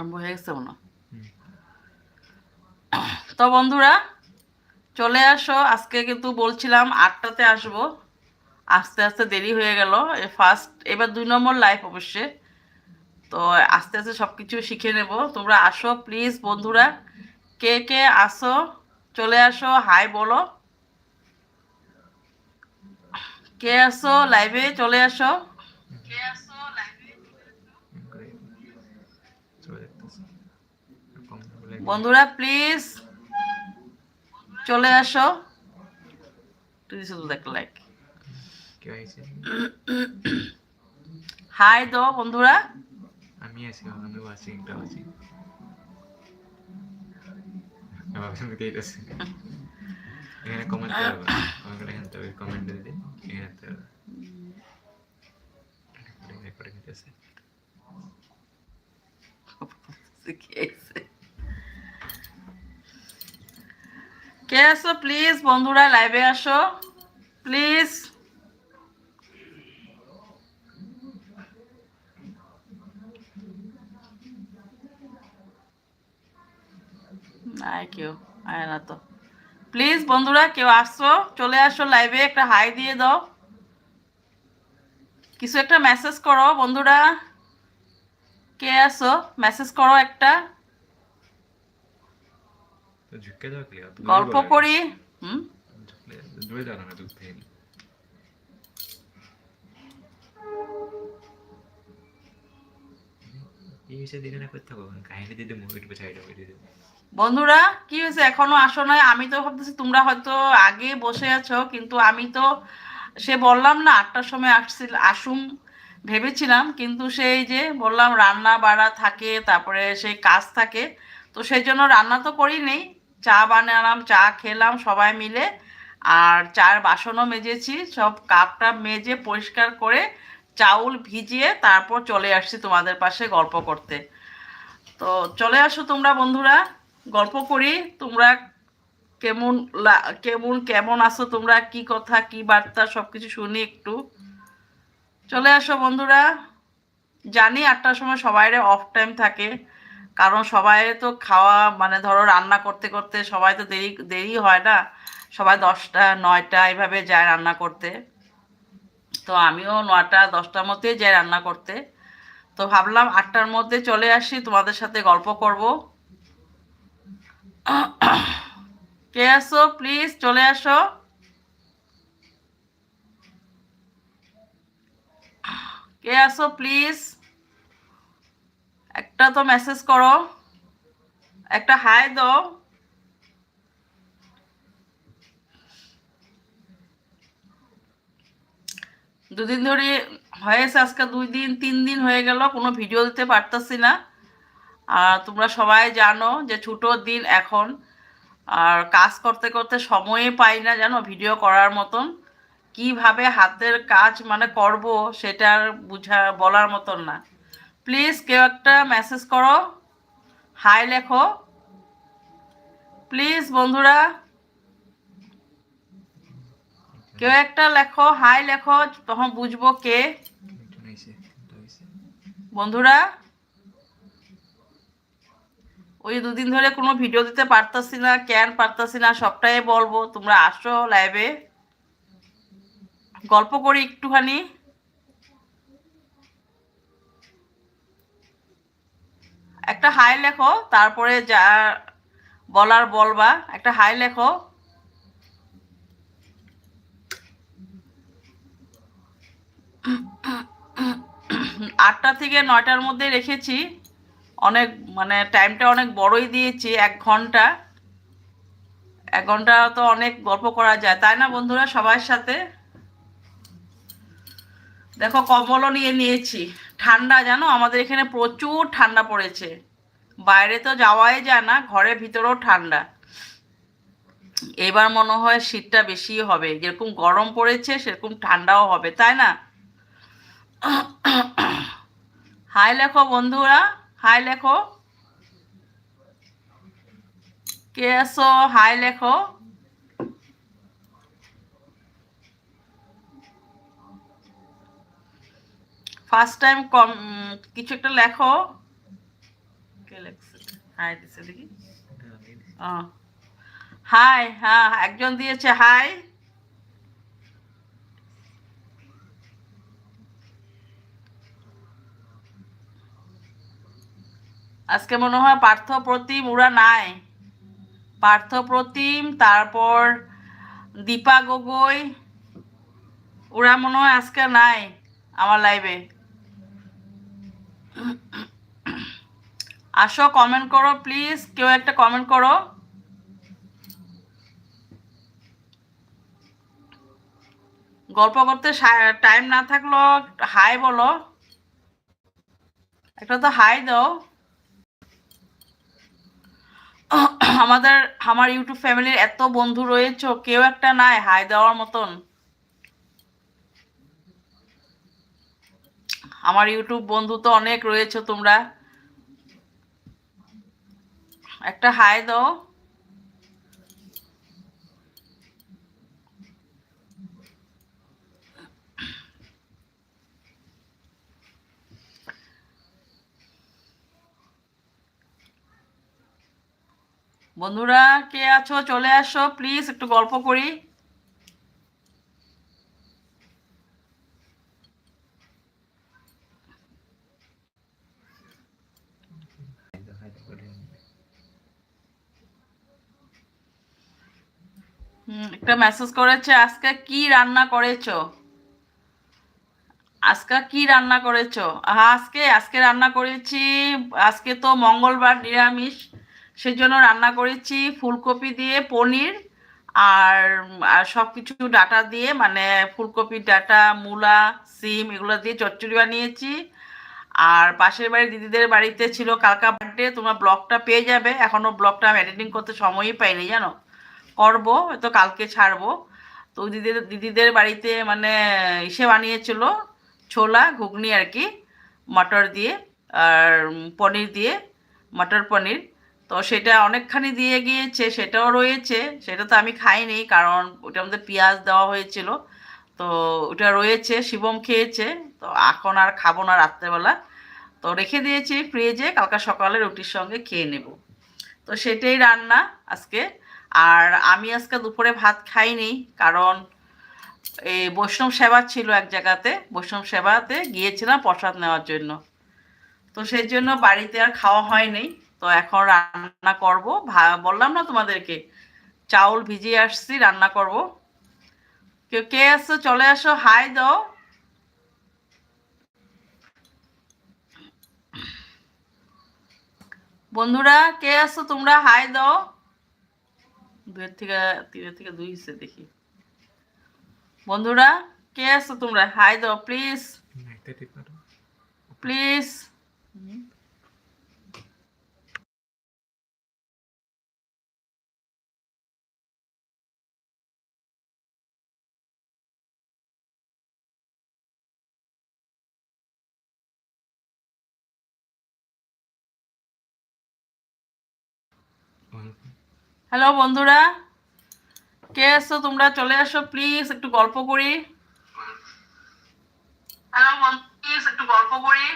আরম্ভ হয়ে গেছে মনে তো বন্ধুরা, চলে আসো। আজকে কিন্তু বলছিলাম আটটাতে আসব। আস্তে আস্তে দেরি হয়ে গেল। ফার্স্ট এবার দুই নম্বর লাইফ অবশ্যই। তো আস্তে আস্তে সব কিছু শিখে নেব। তোমরা আসো প্লিজ বন্ধুরা। কে কে আসো, চলে আসো হাই বলো। কে আসো লাইভে চলে আসো। কে আসো লাইভে বন্ধুরা প্লিজ চলে আসো তুই শুধু দেখ লাইক হাই দো বন্ধুরা আমি আছি আমি আছি একটা আছি ভাবছিলাম কি এটা এখানে কমেন্ট করে দেবো কমেন্ট এখানে তবে কমেন্ট দিয়ে দিন এখানে তো রেকর্ডিং হইতেছে কে আসো প্লিজ বন্ধুরা লাইভে আসো। প্লিজ কেউ, আয় না তো। প্লিজ বন্ধুরা, কেউ আসো? চলে আসো লাইভে একটা হাই দিয়ে দাও। কিছু একটা মেসেজ করো, বন্ধুরা। কে আসো মেসেজ করো একটা। এটা দিতে বন্ধুরা কি হয়েছে এখনও আসো নাই আমি তো ভাবতেছি তোমরা হয়তো আগে বসে আছো কিন্তু আমি তো সে বললাম না আটটার সময় আসছিল আসুম ভেবেছিলাম কিন্তু সেই যে বললাম রান্না বাড়া থাকে তারপরে সেই কাজ থাকে তো সেই জন্য রান্না তো করি নেই চা বানালাম, চা খেলাম সবাই মিলে। আর চার বাসনও মেজেছি, সব কাপটা মেজে পরিষ্কার করে চাউল ভিজিয়ে তারপর চলে আসছি তোমাদের পাশে গল্প করতে। তো চলে আসো তোমরা বন্ধুরা, গল্প করি। তোমরা কেমন কেমন কেমন আছো তোমরা? কি কথা, কি বার্তা সব কিছু শুনি একটু। চলে আসো বন্ধুরা। জানি আটটার সময় সবাইরে অফ টাইম থাকে। কারণ সবাই তো খাওয়া মানে ধরো রান্না করতে করতে সবাই তো দেরি দেরি হয় না। সবাই দশটা, নয়টা এইভাবে যায় রান্না করতে। তো আমিও নয়টা, দশটার মধ্যেই যাই রান্না করতে। তো ভাবলাম আটটার মধ্যে চলে আসি, তোমাদের সাথে গল্প করব। কে আসো প্লিজ চলে আসো। কে আসো প্লিজ। একটা তো মেসেজ করো, একটা হাই দাও। দুদিন ধরে হয়েছে আজকে দুই দিন, তিন দিন হয়ে গেল, কোনো ভিডিও দিতে পারতাছি না। আর তোমরা সবাই জানো যে ছুটোর দিন এখন। আর কাজ করতে করতে সময়ে পাই না জানো ভিডিও করার মতন। কীভাবে হাতের কাজ মানে করব সেটা বুঝা, বলার মতন না। প্লিজ কেউ একটা মেসেজ করো। হাই লেখো। প্লিজ বন্ধুরা। কেউ একটা লেখো হাই লেখো, তখন বুঝব কে। বন্ধুরা, ওই দুদিন ধরে কোনো ভিডিও দিতে পারতাছি না, কেন পারতাছি না, সবটাই বলব। তোমরা আসো লাইভে গল্প করি একটুখানি। একটা হাই লেখো, তারপরে যা বলার বলবা, একটা হাই লেখো। আটটা থেকে নয়টার মধ্যে রেখেছি। অনেক মানে টাইমটা অনেক বড়ই দিয়েছি, এক ঘণ্টা। এক ঘণ্টা তো অনেক গল্প করা যায়, তাই না বন্ধুরা সবার সাথে? দেখো কম্বলও নিয়ে নিয়েছি। ঠান্ডা জানো, আমাদের এখানে প্রচুর ঠান্ডা পড়েছে। বাইরে তো যাওয়াই যায় না, ঘরের ভিতরেও ঠান্ডা। এবার মনে হয় শীতটা বেশি হবে। যেরকম গরম পড়েছে, সেরকম ঠান্ডাও হবে, তাই না? হাই লেখো বন্ধুরা, হাই লেখো। কে আছো হাই লেখো। ফার্স্ট টাইম কম কিছু একটা লেখো। কে হাই দিছে দেখি হাই হ্যাঁ একজন দিয়েছে হাই আজকে মনে হয় পার্থ প্রতিম ওরা নাই। পার্থ প্রতিম তারপর দীপা গগৈ। ওরা মনে হয় আজকে নাই আমার লাইভে আসো কমেন্ট করো প্লিজ কেউ একটা কমেন্ট করো। গল্প করতে টাইম না থাকল হাই বলো। একটা তো হাই দাও। আমাদের, আমার ইউটিউব ফ্যামিলির এত বন্ধু রয়েছে, কেউ একটা নাই হাই দেওয়ার মতন। আমার ইউটিউব বন্ধু তো অনেক রয়েছে তোমরা। একটা হাই দাও। বন্ধুরা, কে আছো? চলে আসো প্লিজ একটু গল্প করি হাই দাও, হাই দাও করে দিন। হুম, একটা মেসেজ করেছে, আজকে কি রান্না করেছ? আজকে কি রান্না করেছ? আজকে আজকে রান্না করেছি, আজকে তো মঙ্গলবার নিরামিষ, সেজন্য রান্না করেছি ফুলকপি দিয়ে পনির আর সব কিছু ডাটা দিয়ে মানে ফুলকপির ডাটা, মূলা, সিম এগুলো দিয়ে চচ্চড়ি বানিয়েছি। আর পাশের বাড়ি দিদিদের বাড়িতে ছিল কালকা বার্থডে তোমরা ব্লগটা পেয়ে যাবে। এখনও ব্লগটা আমি এডিটিং করতে সময়ই পাইনি, জানো? করব তো কালকে ছাড়বো। তো দিদিদের দিদিদের বাড়িতে মানে ইসে বানিয়েছিল ছোলা, ঘুগনি আর কি, মটর দিয়ে আর পনির দিয়ে, মটর পনির। তো সেটা অনেকখানি দিয়ে গিয়েছে, সেটাও রয়েছে, সেটা তো আমি খাইনি কারণ ওটার মধ্যে পেঁয়াজ দেওয়া হয়েছিল। তো ওটা রয়েছে, শিবম খেয়েছে, তো এখন আর খাব না রাত্রেবেলা। তো রেখে দিয়েছি ফ্রিজে, কালকা সকালে রুটির সঙ্গে খেয়ে নেব। তো সেটাই রান্না আজকে। আর আমি আজকে দুপুরে ভাত খাইনি, কারণ এই বৈষ্ণব সেবা ছিল এক জায়গাতে, বৈষ্ণব সেবাতে গিয়েছিলাম প্রসাদ নেওয়ার জন্য। তো সেই জন্য বাড়িতে আর খাওয়া হয়নি, তো এখন রান্না করব। বললাম না তোমাদেরকে, চাউল ভিজিয়ে আসছি, রান্না করব। কেউ কে আসছো চলে আসো, হাই দাও। বন্ধুরা, কে আসছো তোমরা? হাই দাও। দুয়ের থেকে তিনের থেকে দুই হিসে দেখি। বন্ধুরা কে আছো তোমরা? হাই দাও প্লিজ। প্লিজ হ্যালো বন্ধুরা। কে আসছো তোমরা? চলে আসো প্লিজ একটু গল্প করি। হ্যালো প্লিজ একটু গল্প করি।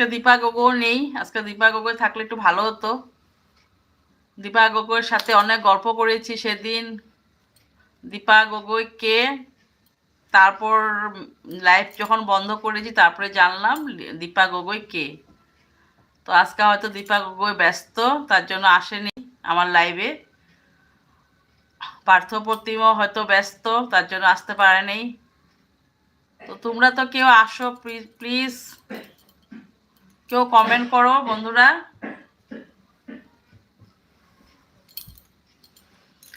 আজকে দীপা গগৈ নেই। আজকে দীপা গগৈ থাকলে একটু ভালো হতো। দীপা গগৈয়ের সাথে অনেক গল্প করেছি সেদিন। দীপা গগৈ কে? তারপর লাইভ যখন বন্ধ করেছি, তারপরে জানলাম দীপা গগৈ কে। তো আজকে হয়তো দীপা গগৈ ব্যস্ত, তার জন্য আসেনি আমার লাইভে পার্থপ্রতিমও হয়তো ব্যস্ত, তার জন্য আসতে পারেনি। তো তোমরা তো কেউ আসো প্লিজ কেউ কমেন্ট করো, বন্ধুরা।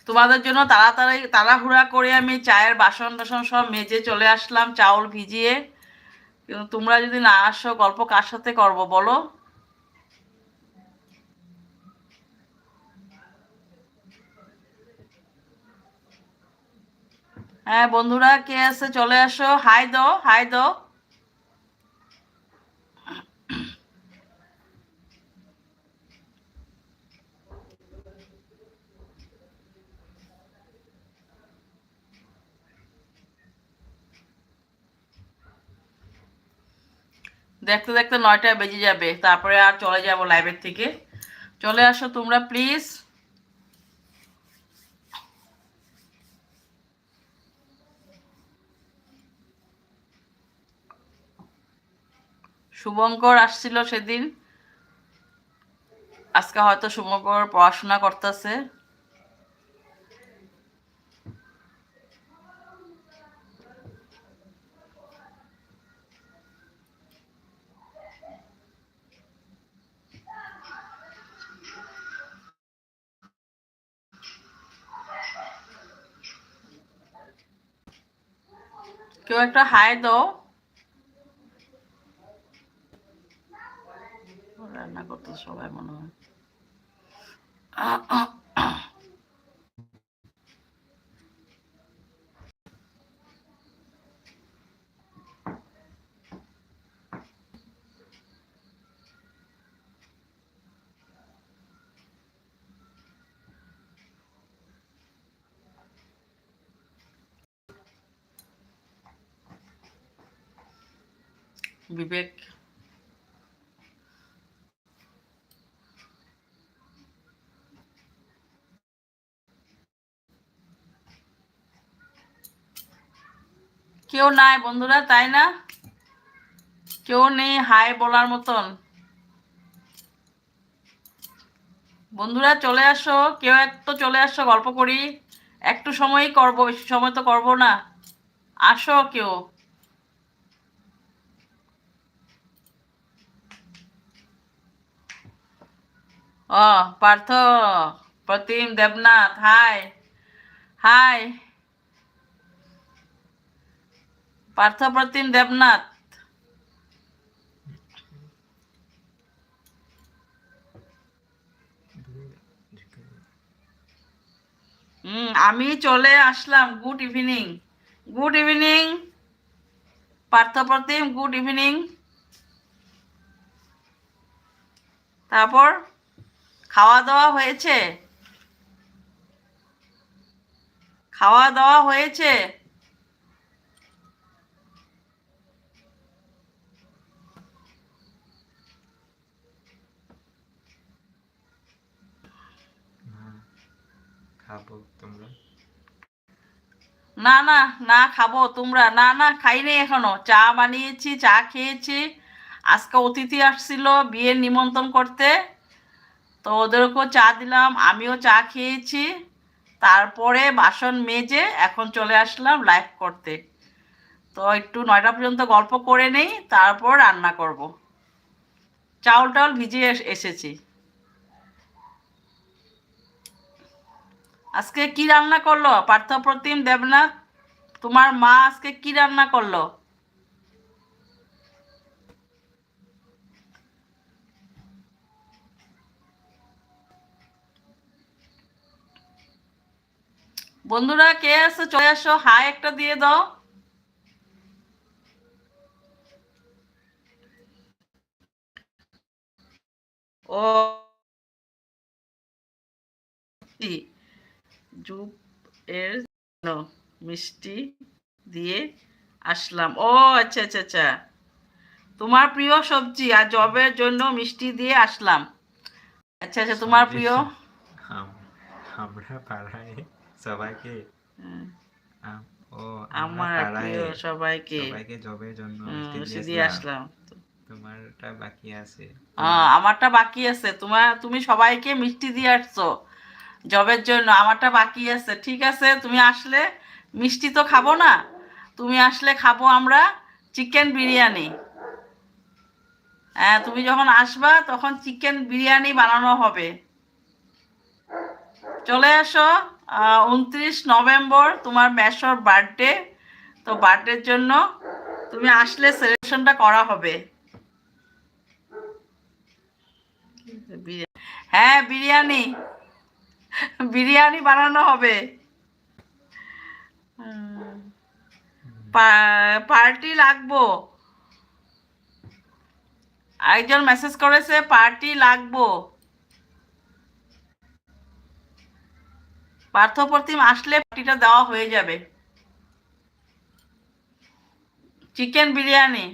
তোমাদের জন্য তাড়াতাড়ি, তাড়াহুড়া করে আমি চায়ের বাসন টাসন সব মেজে চলে আসলাম, চাউল ভিজিয়ে। কিন্তু তোমরা যদি না আসো, গল্প কার সাথে করব, বলো? হ্যাঁ বন্ধুরা, কে আছে? চলে আসো। হাই দো হাই দাও দেখতে দেখতে নয়টা বেজে যাবে, তারপরে আর চলে যাব লাইভের থেকে। চলে আসো তোমরা প্লিজ শুভঙ্কর আসছিল সেদিন। আজকে হয়তো শুভঙ্কর পড়াশোনা করতেছে। কেউ একটা হাই দাও। রান্না করতে সবাই মনে হয়। বিবেক। কেউ নাই বন্ধুরা, তাই না? কেউ নেই, হাই বলার মতন। বন্ধুরা, চলে আসো, কেউ একটু চলে আসো, গল্প করি। একটু সময়ই করব, বেশি সময় তো করব না। আসো কেউ। ও পার্থ প্রতিম দেবনাথ হাই হাই। পার্থ প্রতিম দেবনাথ হুম আমি চলে আসলাম good evening good evening Partha Pratim good evening তারপর? খাওয়া দাওয়া হয়েছে? খাওয়া দাওয়া হয়েছে? খাব তোমরা? না না না খাব তোমরা। না না খাইনি এখনও। চা বানিয়েছি চা খেয়েছি। আজকে অতিথি আসছিল বিয়ের নিমন্ত্রণ করতে। তো ওদেরকেও চা দিলাম, আমিও চা খেয়েছি। তারপরে বাসন মেজে এখন চলে আসলাম লাইভ করতে। তো একটু নয়টা পর্যন্ত গল্প করে নেই, তারপর রান্না করব। চাউল টাউল ভিজিয়ে এস- এসেছি। আজকে কি রান্না করল? পার্থপ্রতিম দেবনাথ, তোমার মা আজকে কি রান্না করল? বন্ধুরা কে আছে? চলে আসো। হাই একটা দিয়ে দাও। ও জুপ এর মিষ্টি দিয়ে আসলাম। ও আচ্ছা আচ্ছা আচ্ছা। তোমার প্রিয় সবজি আর জবের জন্য মিষ্টি দিয়ে আসলাম। আচ্ছা আচ্ছা তোমার প্রিয়? আমরা পাড়ায় সবাইকে। ও আমার সবাইকে। সবাইকে জবের জন্য মিষ্টি আসলাম। তোমারটা বাকি আছে। আমারটা বাকি আছে। তোমার তুমি সবাইকে মিষ্টি দিয়ে আসছো জবের জন্য। আমারটা বাকি আছে ঠিক আছে? তুমি আসলে মিষ্টি তো খাব না। তুমি আসলে খাব আমরা চিকেন বিরিয়ানি। হ্যাঁ তুমি যখন আসবা তখন চিকেন বিরিয়ানি বানানো হবে। চলে আসো উনত্রিশ নভেম্বর তোমার মেশোর বার্থডে। তো বার্থডের জন্য তুমি আসলে সেলিব্রেশনটা করা হবে। হ্যাঁ বিরিয়ানি। বিরিয়ানি বানানো হবে। পার্টি লাগবো। আরেকজন মেসেজ করেছে, পার্টি লাগবো। পার্থপ্রতিম আসলে পার্টিটা দেওয়া হয়ে যাবে। চিকেন বিরিয়ানি।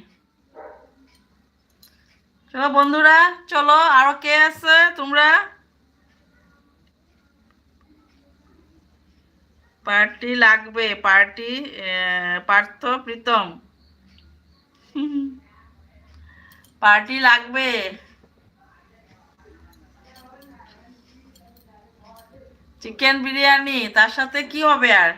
চলো বন্ধুরা, চলো, আরও কে আছে? তোমরা? পার্টি লাগবে, পার্টি পার্থ প্রীতম। পার্টি লাগবে। চিকেন বিরিয়ানি তার সাথে কি হবে আর?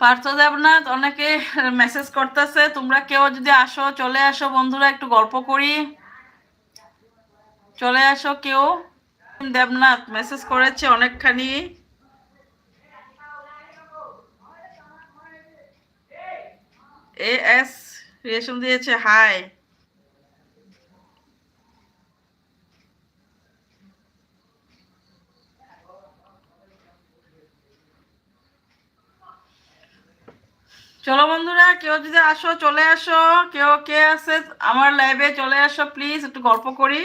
পার্থ দেবনাথ অনেকে মেসেজ করতেছে, তোমরা কেউ যদি আসো, চলে আসো, বন্ধুরা একটু গল্প করি। চলে আসো কেউ। দেবনাথ মেসেজ করেছে অনেকখানি। এ এস রিয়েকশন দিয়েছে হাই চলো বন্ধুরা, কেউ যদি আসো, চলে আসো। কেউ কে আছে আমার লাইভে চলে আসো প্লিজ একটু গল্প করি।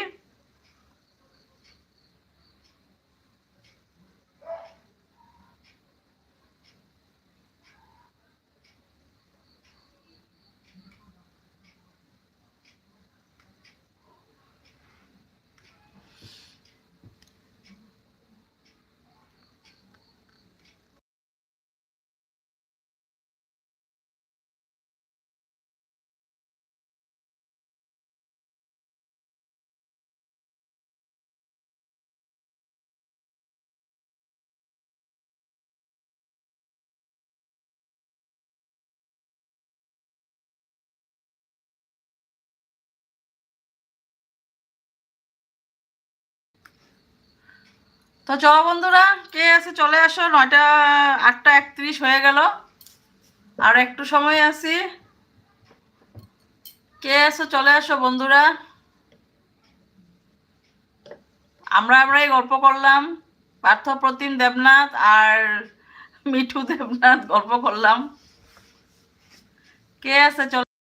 তো চলো বন্ধুরা, কে আছে? চলে আসো, নয়টা, আটটা একত্রিশ হয়ে গেল। আর একটু সময় আছি। কে আছে? চলে আসো বন্ধুরা। আমরা আমরাই গল্প করলাম। পার্থ প্রতিম দেবনাথ আর মিঠু দেবনাথ গল্প করলাম। কে আছে? চলে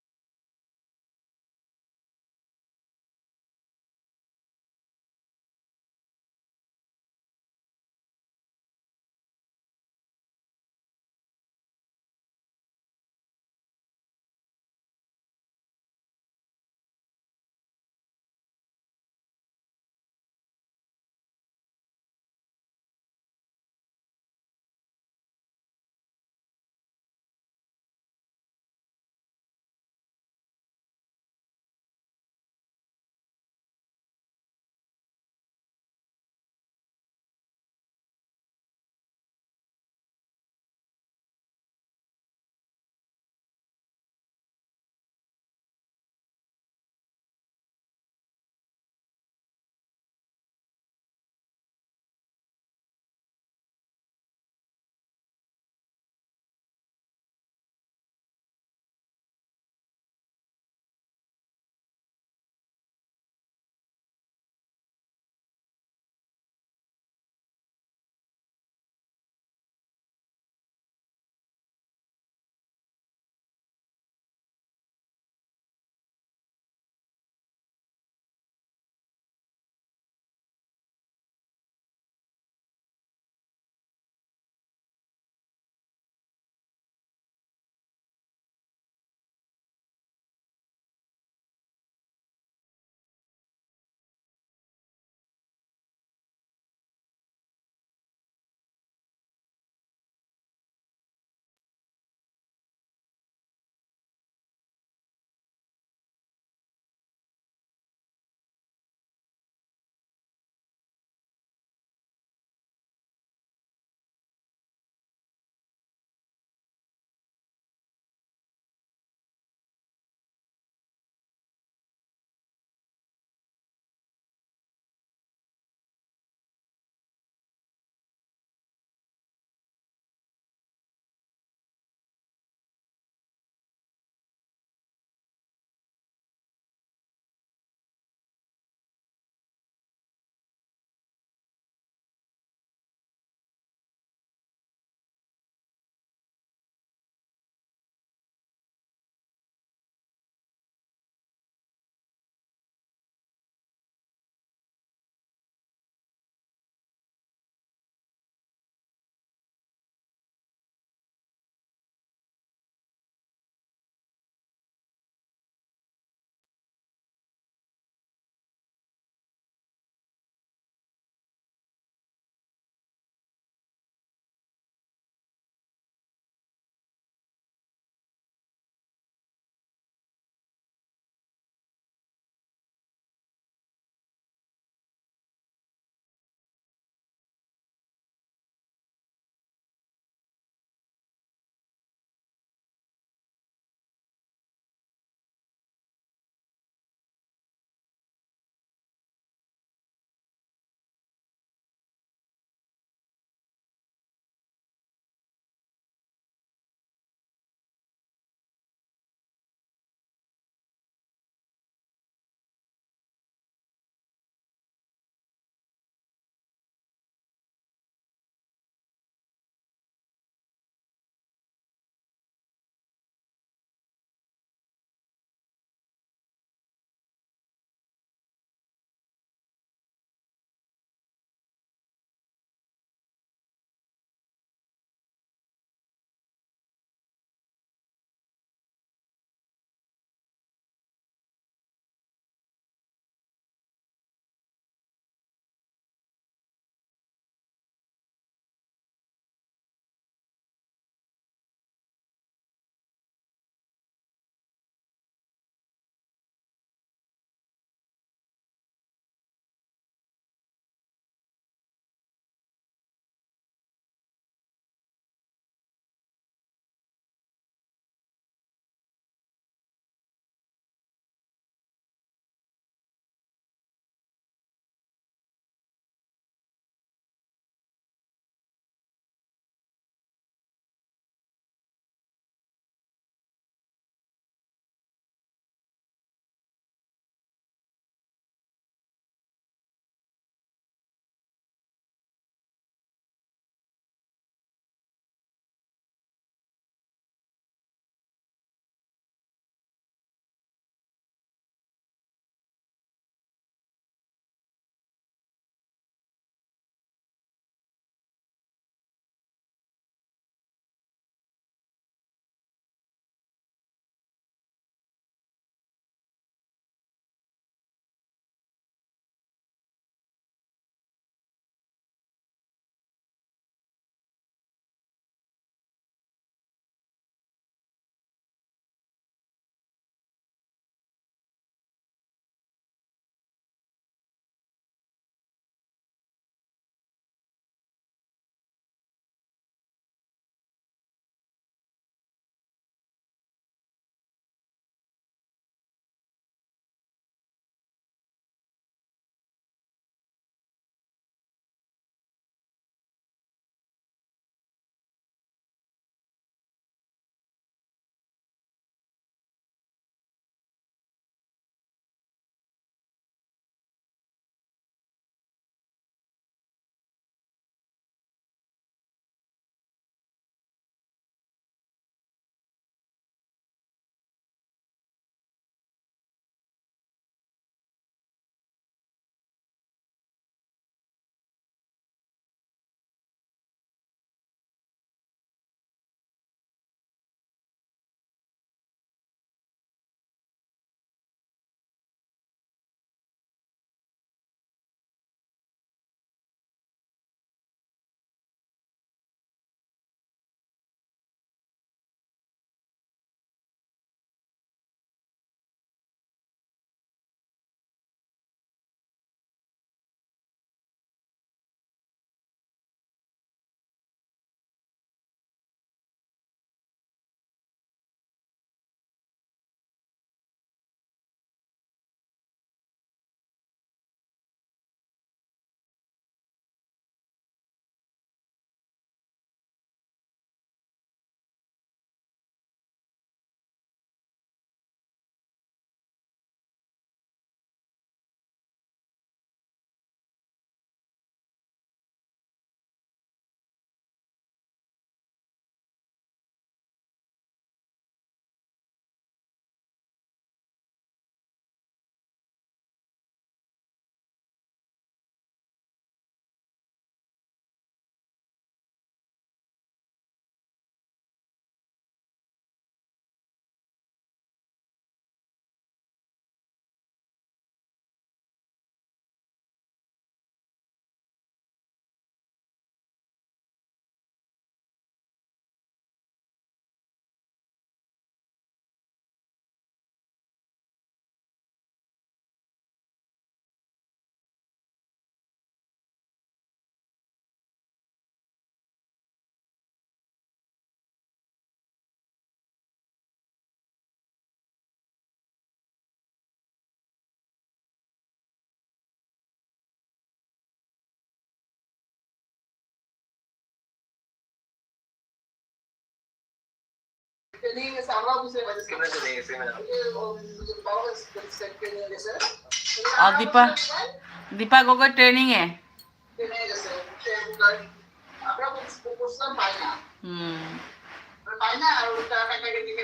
না আর টাকা টাকা দিকে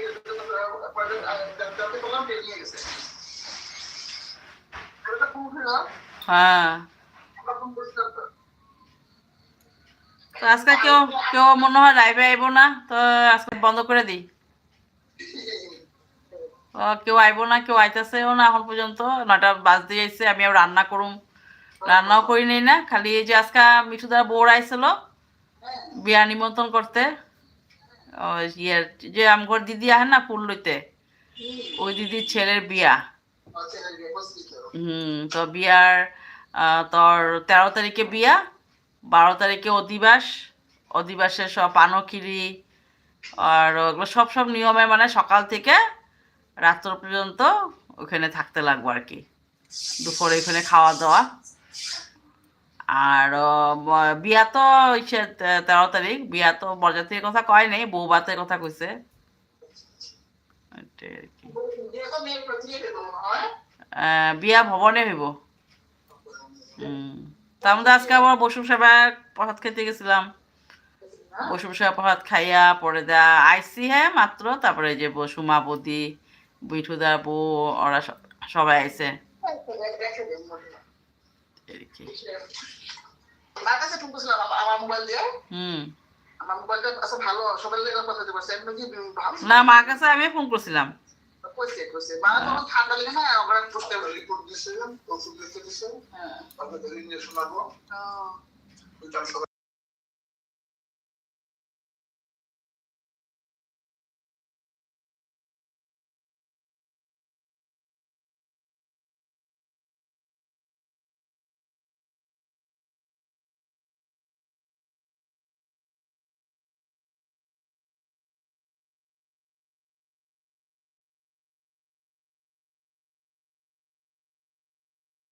বললাম ট্রেনিং গেছে ওটা কোন হলো হ্যাঁ। আমরা কোন বুঝলাম তো তো আজকে কেউ কেউ মনে হয় লাইভে আইব না, তো আজকে বন্ধ করে দিই। কেউ আইব না কেউ আইতেছেও না এখন পর্যন্ত। নটা বাজতে যাইছে আমি আর রান্না করুম। রান্নাও করি নেই না খালি এই যে আজকে মিঠুদার বউর আইছিল বিয়া নিমন্ত্রণ করতে। ও, ইয়ের যে আমগর দিদি আহে না ফুল লইতে ওই দিদির ছেলের বিয়া। হুম তো বিয়ার তোর তেরো তারিখে বিয়া বারো তারিখে অধিবাস অধিবাসের সব পানখিরি আর ওগুলো সব সব নিয়মে মানে সকাল থেকে রাত্র পর্যন্ত ওখানে থাকতে লাগবো আর কি। দুপুরে ওখানে খাওয়া দাওয়া আর বিয়া তো তেরো তারিখ। বিয়া তো বরযাত্রীর কথা কয় নাই, বউ বাতের কথা কইছে। বিয়া ভবনে হইব। তার মধ্যে আজকে আবার বসুম সেবা প্রসাদ খেতে গেছিলাম। বসুম সেবা প্রসাদ খাইয়া, পরে দা আইসি হ্যাঁ মাত্র, তারপরে যে বসুমা বদি বিঠুদা বউ ওরা সবাই আইছে। না মার কাছে আমি ফোন করছিলাম। কইছে কইছে। মা তখন ঠান্ডা